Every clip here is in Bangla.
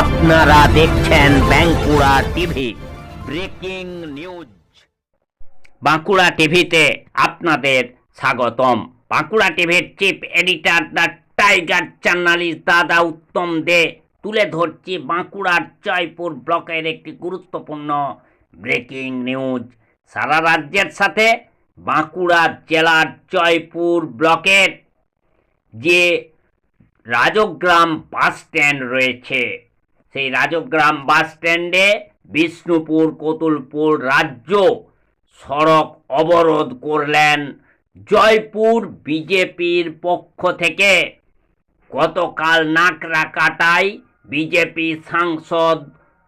আপনারা দেখছেন Bankura TV, breaking news. Bankura টিভিতে আপনাদের স্বাগতম। বাঁকুড়া টিভির chief editor the tiger journalist দাদা উত্তম দে তুলে ধরছি বাঁকুড়ার জয়পুর ব্লকের একটি গুরুত্বপূর্ণ ব্রেকিং নিউজ। সারা রাজ্যের সাথে বাঁকুড়া জেলার জয়পুর ব্লকের যে রাজগ্রাম বাস স্ট্যান্ড রয়েছে সেই রাজগ্রাম বাস স্ট্যান্ডে বিষ্ণুপুর কতুলপুর রাজ্য সড়ক অবরোধ করলেন জয়পুর বিজেপির পক্ষ থেকে। গতকাল নাকরা কাটায় বিজেপি সাংসদ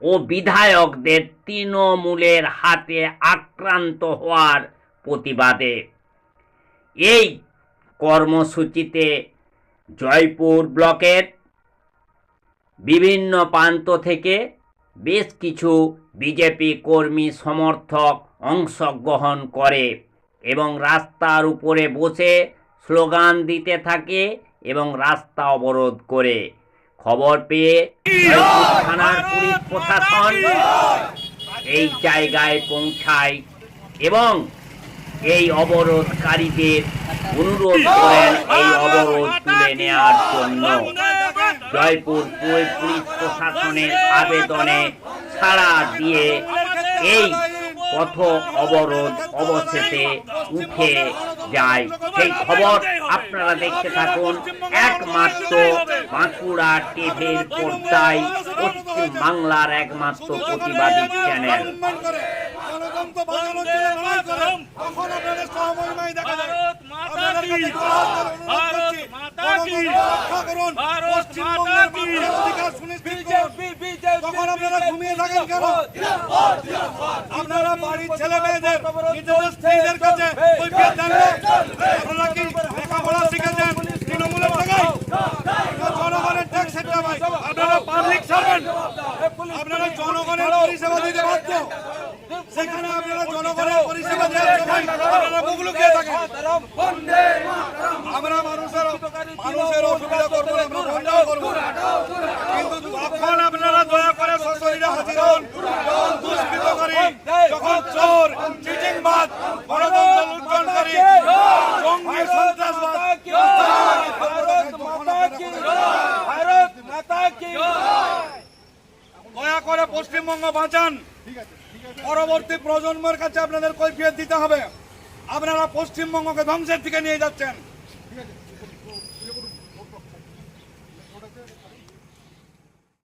ও বিধায়কদের তৃণমূলের হাতে আক্রান্ত হওয়ার প্রতিবাদে। এই কর্মসূচিতে জয়পুর ব্লকের বিভিন্ন প্রান্ত থেকে বেশ কিছু বিজেপি কর্মী সমর্থক অংশগ্রহণ করে এবং রাস্তার উপরে বসে স্লোগান দিতে থাকে এবং রাস্তা অবরোধ করে। খবর পেয়ে থানার পুলিশ প্রশাসন এই জায়গায় পৌঁছায় এবং এই অবরোধকারীদের অনুরোধ করেন এই অবরোধ তুলে নেওয়ার জন্য। জয়পুর পুলিশ প্রশাসনের আবেদনে ছাড়া দিয়ে এই পথ অবরোধ অবশেষে উঠে যায়। সেই খবর আপনারা দেখতে থাকুন। একমাত্র বাঁকুড়া টিভির পর্দায় পশ্চিম বাংলার একমাত্র প্রতিবাদী চ্যানেল। করুন! মানুষের অধিকার সুনিশ্চিত তখন আপনারা ঘুমিয়ে থাকেন কেন? আপনারা বাড়ির ছেলে মেয়েদের নিজেদের স্ত্রীদের কাছে কৈফিয়ত দেন আপনারা কি লেখাপড়া শিখেছেন? তৃণমূলের টাকায় ট্যাক্সের টাকায় আপনারা পাবলিক সার্ভেন্ট আপনারা জনগণের পরিষেবা দিতে বাধ্য। সেখানে আপনারা জনগণের পরিষেবা দেওয়ার সময় আপনারা মুখ লুকিয়ে থাকেন। আমরা মানুষের অসুবিধা করব না, আমরা বন্ধও করব কিন্তু তখন আপনারা দয়া করে সশরীরে হাজির হন যখন দুষ্কৃতকারী যখন চোর চিটিংবাজ গণতন্ত্র লুণ্ঠনকারী জঙ্গি সন্ত্রাসবাদ দয়া করে পশ্চিমবঙ্গ বাঁচান। পরবর্তী প্রজন্মের কাছে আপনাদের কৈফিয়ত দিতে হবে। আপনারা পশ্চিমবঙ্গকে ধ্বংসের দিকে নিয়ে যাচ্ছেন।